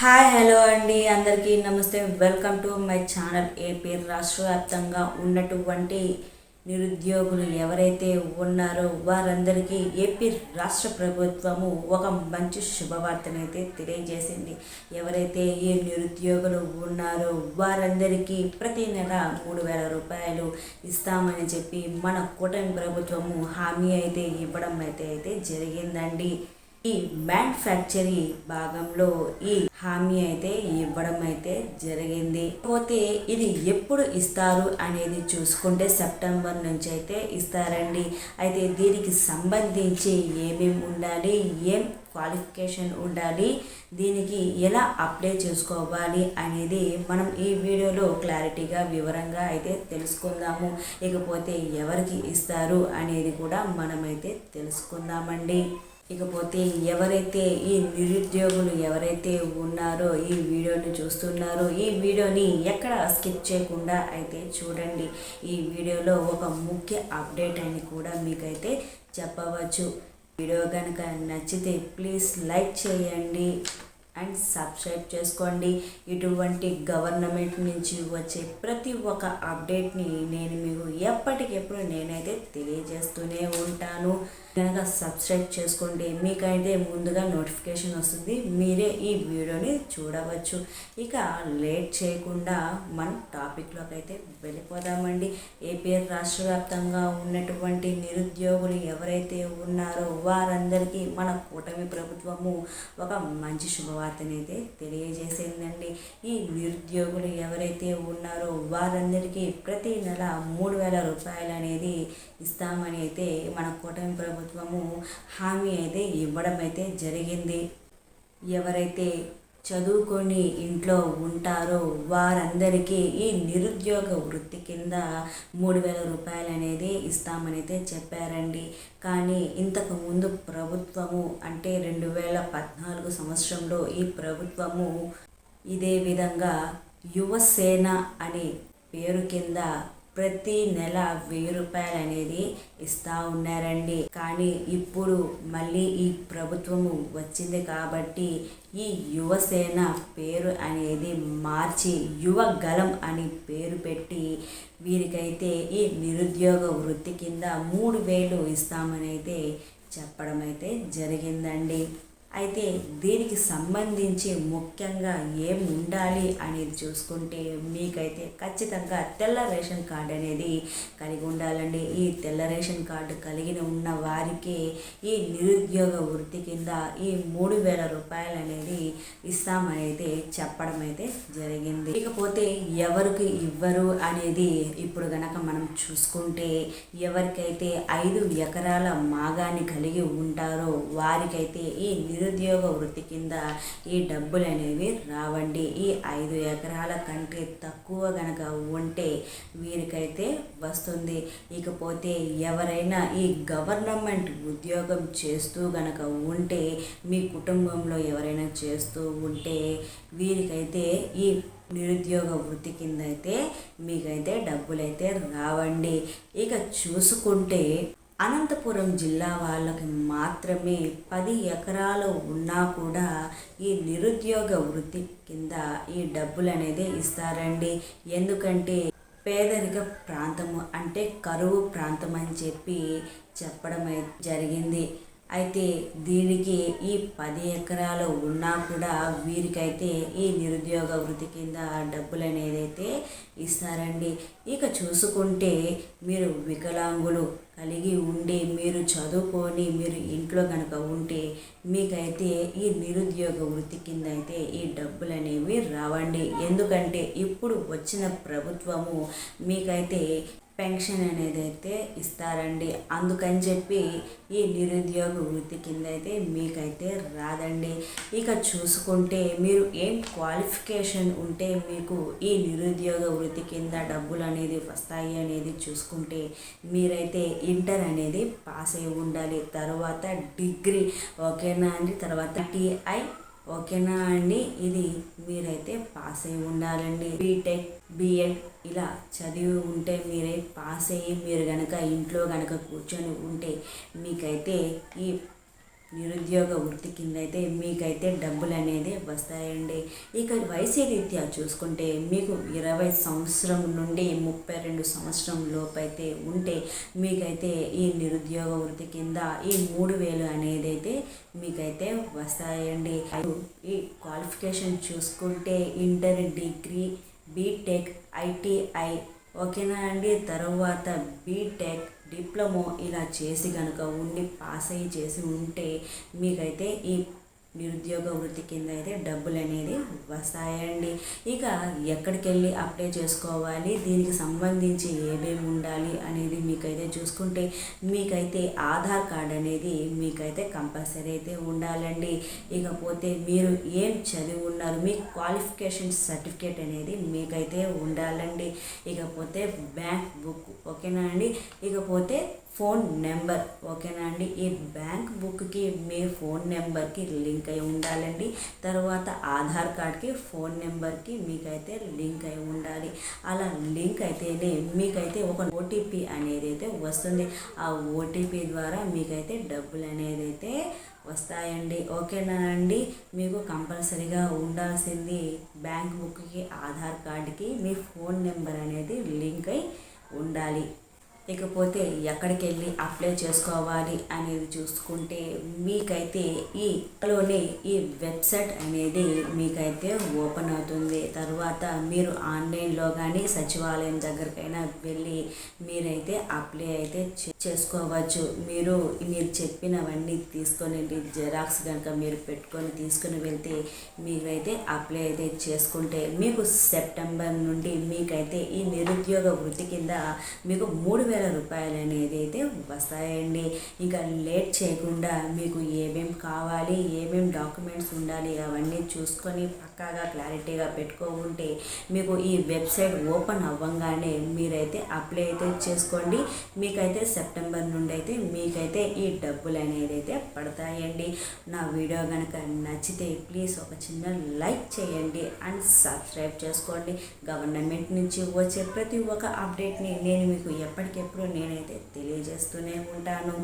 Hi hello అండి. అందరికీ నమస్తే. Welcome to my channel. AP రాష్ట్ర వ్యాప్తంగా ఉన్నటువంటి నిరుద్యోగులు ఎవరైతే ఉన్నారో వారందరికీ ఏపీ రాష్ట్ర ప్రభుత్వము ఒక మంచి శుభవార్తనైతే తెలియజేసింది. ఎవరైతే ఈ నిరుద్యోగులు ఉన్నారో వారందరికీ ప్రతి నెల మూడు వేల రూపాయలు ఇస్తామని చెప్పి మన కూటమి ప్రభుత్వము హామీ అయితే ఇవ్వడం అయితే అయితే జరిగిందండి. ఈ మ్యానుఫ్యాక్చరీ భాగంలో ఈ హామీ అయితే ఇవ్వడం అయితే జరిగింది. పోతే ఇది ఎప్పుడు ఇస్తారు అనేది చూసుకుంటే సెప్టెంబర్ నుంచి అయితే ఇస్తారండి. అయితే దీనికి సంబంధించి ఏమేమి ఉండాలి ఏం క్వాలిఫికేషన్ ఉండాలి దీనికి ఎలా అప్లై చేసుకోవాలి అనేది మనం ఈ వీడియోలో క్లారిటీగా వివరంగా అయితే తెలుసుకుందాము. ఇకపోతే ఎవరికి ఇస్తారు అనేది కూడా మనమైతే తెలుసుకుందామండి. ఇకపోతే ఎవరైతే ఈ నిరుద్యోగులు ఎవరైతే ఉన్నారో ఈ వీడియోని చూస్తున్నారో ఈ వీడియోని ఎక్కడ స్కిప్ చేయకుండా అయితే చూడండి. ఈ వీడియోలో ఒక ముఖ్య అప్డేట్ అని కూడా మీకైతే చెప్పవచ్చు. వీడియో కనుక నచ్చితే ప్లీజ్ లైక్ చేయండి. అండ్ సబ్స్క్రైబ్ చేసుకోండి. ఇటువంటి గవర్నమెంట్ నుంచి వచ్చే ప్రతి ఒక్క అప్డేట్ని నేను మీకు ఎప్పటికెప్పుడు నేనైతే తెలియజేస్తూనే ఉంటాను. కనుక సబ్స్క్రైబ్ చేసుకోండి. మీకైతే ముందుగా నోటిఫికేషన్ వస్తుంది. మీరే ఈ వీడియోని చూడవచ్చు. ఇక లేట్ చేయకుండా మన టాపిక్లోకి అయితే వెళ్ళిపోదామండి. ఏపీఆర్ రాష్ట్ర వ్యాప్తంగా ఉన్నటువంటి నిరుద్యోగులు ఎవరైతే ఉన్నారో వారందరికీ మన కూటమి ప్రభుత్వము ఒక మంచి శుభవార్తనైతే తెలియజేసిందండి. ఈ నిరుద్యోగులు ఎవరైతే ఉన్నారో వారందరికీ ప్రతి నెల మూడు వేల రూపాయలు అనేది ఇస్తామని అయితే మన కూటమి ప్రభుత్వము హామీ అయితే ఇవ్వడం అయితే జరిగింది. ఎవరైతే చదువుకొని ఇంట్లో ఉంటారో వారందరికీ ఈ నిరుద్యోగ వృత్తి కింద మూడు వేల రూపాయలు అనేది ఇస్తామనైతే చెప్పారండి. కానీ ఇంతకు ముందు ప్రభుత్వము అంటే రెండు వేల పద్నాలుగు సంవత్సరంలో ఈ ప్రభుత్వము ఇదే విధంగా యువసేన అనే పేరు కింద ప్రతి నెల వెయ్యి రూపాయలు అనేది ఇస్తూ ఉన్నారండి. కానీ ఇప్పుడు మళ్ళీ ఈ ప్రభుత్వము వచ్చింది కాబట్టి ఈ యువసేన పేరు అనేది మార్చి యువ గలం అని పేరు పెట్టి వీరికైతే ఈ నిరుద్యోగ వృత్తి కింద మూడు వేలు ఇస్తామని అయితే చెప్పడం అయితే జరిగిందండి. అయితే దీనికి సంబంధించి ముఖ్యంగా ఏం ఉండాలి అనేది చూసుకుంటే మీకైతే ఖచ్చితంగా తెల్ల రేషన్ కార్డు అనేది కలిగి ఉండాలండి. ఈ తెల్ల రేషన్ కార్డు కలిగిన ఉన్న వారికి ఈ నిరుద్యోగ వృత్తి కింద ఈ మూడు వేల రూపాయలు అనేది ఇస్తామనేది చెప్పడం అయితే జరిగింది. ఇకపోతే ఎవరికి ఇవ్వరు అనేది ఇప్పుడు గనక మనం చూసుకుంటే ఎవరికైతే ఐదు ఎకరాల మాగాన్ని కలిగి ఉంటారో వారికైతే ఈ నిరుద్యోగ వృత్తి కింద ఈ డబ్బులు అనేవి రావండి. ఈ ఐదు ఎకరాల కంటే తక్కువ గనక ఉంటే వీరికైతే వస్తుంది. ఇకపోతే ఎవరైనా ఈ గవర్నమెంట్ ఉద్యోగం చేస్తూ గనక ఉంటే మీ కుటుంబంలో ఎవరైనా చేస్తూ ఉంటే వీరికైతే ఈ నిరుద్యోగ వృత్తి కింద అయితే మీకైతే డబ్బులైతే రావండి. ఇక చూసుకుంటే అనంతపురం జిల్లా వాళ్ళకి మాత్రమే పది ఎకరాలు ఉన్నా కూడా ఈ నిరుద్యోగ వృత్తి కింద ఈ డబ్బులు అనేది ఇస్తారండి. ఎందుకంటే పేదరిక ప్రాంతము అంటే కరువు ప్రాంతం అని చెప్పి చెప్పడం జరిగింది. అయితే దీనికి ఈ పది ఎకరాలు ఉన్నా కూడా వీరికైతే ఈ నిరుద్యోగ వృత్తి కింద డబ్బులు అనేది అయితే ఇస్తారండి. ఇక చూసుకుంటే మీరు వికలాంగులు కలిగి ఉండి మీరు చదువుకొని మీరు ఇంట్లో కనుక ఉంటే మీకైతే ఈ నిరుద్యోగ వృత్తి కింద అయితే ఈ డబ్బులు అనేవి రావండి. ఎందుకంటే ఇప్పుడు వచ్చిన ప్రభుత్వము మీకైతే పెన్షన్ అనేది అయితే ఇస్తారండి. అందుకని చెప్పి ఈ నిరుద్యోగ వృత్తి కింద అయితే మీకైతే రాదండి. ఇక చూసుకుంటే మీరు ఏం క్వాలిఫికేషన్ ఉంటే మీకు ఈ నిరుద్యోగ వృత్తి కింద డబ్బులు అనేది వస్తాయి అనేది చూసుకుంటే మీరైతే ఇంటర్ అనేది పాస్ అయి ఉండాలి. తర్వాత డిగ్రీ ఓకేనా అండి? తర్వాత టీఐ ఓకేనా అండి? ఇది మీరైతే పాస్ అయి ఉండాలండి. బీటెక్ బిఎడ్ ఇలా చదివి ఉంటే మీరే పాస్ అయ్యి మీరు కనుక ఇంట్లో కనుక కూర్చొని ఉంటే మీకైతే ఈ నిరుద్యోగ వృత్తి కింద అయితే మీకైతే డబ్బులు అనేది వస్తాయండి. ఇక వయసు రీత్యా చూసుకుంటే మీకు ఇరవై సంవత్సరం నుండి ముప్పై రెండు సంవత్సరం లోపైతే ఉంటే మీకైతే ఈ నిరుద్యోగ వృత్తి కింద ఈ మూడు వేలు అనేది అయితే మీకైతే వస్తాయండి. ఈ క్వాలిఫికేషన్ చూసుకుంటే ఇంటర్ డిగ్రీ బీటెక్ ఐటీఐ ఓకేనా అండి? తర్వాత బీటెక్ డిప్లొమో ఇలా చేసి కనుక ఉండి పాస్ అయ్యి చేసి ఉంటే మీకైతే ఈ నిరుద్యోగ వృత్తి కింద అయితే డబ్బులు అనేది వస్తాయండి. ఇక ఎక్కడికి వెళ్ళి అప్లై చేసుకోవాలి? దీనికి సంబంధించి ఏమేమి ఉండాలి అనేది మీకైతే చూసుకుంటే మీకైతే ఆధార్ కార్డ్ అనేది మీకైతే కంపల్సరీ అయితే ఉండాలండి. ఇకపోతే మీరు ఏం చదివి ఉన్నారు మీ క్వాలిఫికేషన్ సర్టిఫికేట్ అనేది మీకైతే ఉండాలండి. ఇకపోతే బ్యాంక్ బుక్ ఓకేనా అండి? ఇకపోతే ఫోన్ నెంబర్ ఓకేనా అండి? ఈ బ్యాంక్ బుక్కి మీ ఫోన్ నెంబర్కి లింక్ అయి ఉండాలండి. తర్వాత ఆధార్ కార్డ్కి ఫోన్ నెంబర్కి మీకైతే లింక్ అయి ఉండాలి. అలా లింక్ అయితేనే మీకైతే ఒక ఓటీపీ అనేది అయితే వస్తుంది. ఆ ఓటీపీ ద్వారా మీకైతే డబ్బులు అనేది అయితే వస్తాయండి. ఓకేనా అండి? మీకు కంపల్సరీగా ఉండాల్సింది బ్యాంక్ బుక్కి ఆధార్ కార్డ్కి మీ ఫోన్ నెంబర్ అనేది లింక్ అయి ఉండాలి. ఇకపోతే ఎక్కడికి వెళ్ళి అప్లై చేసుకోవాలి అనేది చూసుకుంటే మీకైతే ఈ లోనే ఈ వెబ్సైట్ అనేది మీకైతే ఓపెన్ అవుతుంది. తర్వాత మీరు ఆన్లైన్లో కానీ సచివాలయం దగ్గరకైనా వెళ్ళి మీరైతే అప్లై అయితే చేసుకోవచ్చు. మీరు మీరు చెప్పినవన్నీ తీసుకొని జెరాక్స్ కనుక మీరు పెట్టుకొని తీసుకొని వెళ్తే మీరైతే అప్లై అయితే చేసుకుంటే మీకు సెప్టెంబర్ నుండి మీకైతే ఈ నిరుద్యోగ వృత్తి కింద మీకు మూడు వేల రూపాయలు అనేది అయితే వస్తాయండి. ఇంకా లేట్ చేయకుండా మీకు ఏమేమి కావాలి ఏమేమి డాక్యుమెంట్స్ ఉండాలి అవన్నీ చూసుకొని పక్కాగా క్లారిటీగా పెట్టుకోకుంటే మీకు ఈ వెబ్సైట్ ఓపెన్ అవ్వగానే మీరైతే అప్లై అయితే చేసుకోండి. మీకైతే సెప్టెంబర్ నుండి అయితే మీకైతే ఈ డబ్బులు అనేది అయితే పడతాయండి. నా వీడియో కనుక నచ్చితే ప్లీజ్ ఒక చిన్న లైక్ చేయండి అండ్ సబ్స్క్రైబ్ చేసుకోండి. గవర్నమెంట్ నుంచి వచ్చే ప్రతి ఒక్క అప్డేట్ని నేను మీకు ఎప్పటికెప్పుడు నేనైతే తెలియజేస్తూనే ఉంటాను.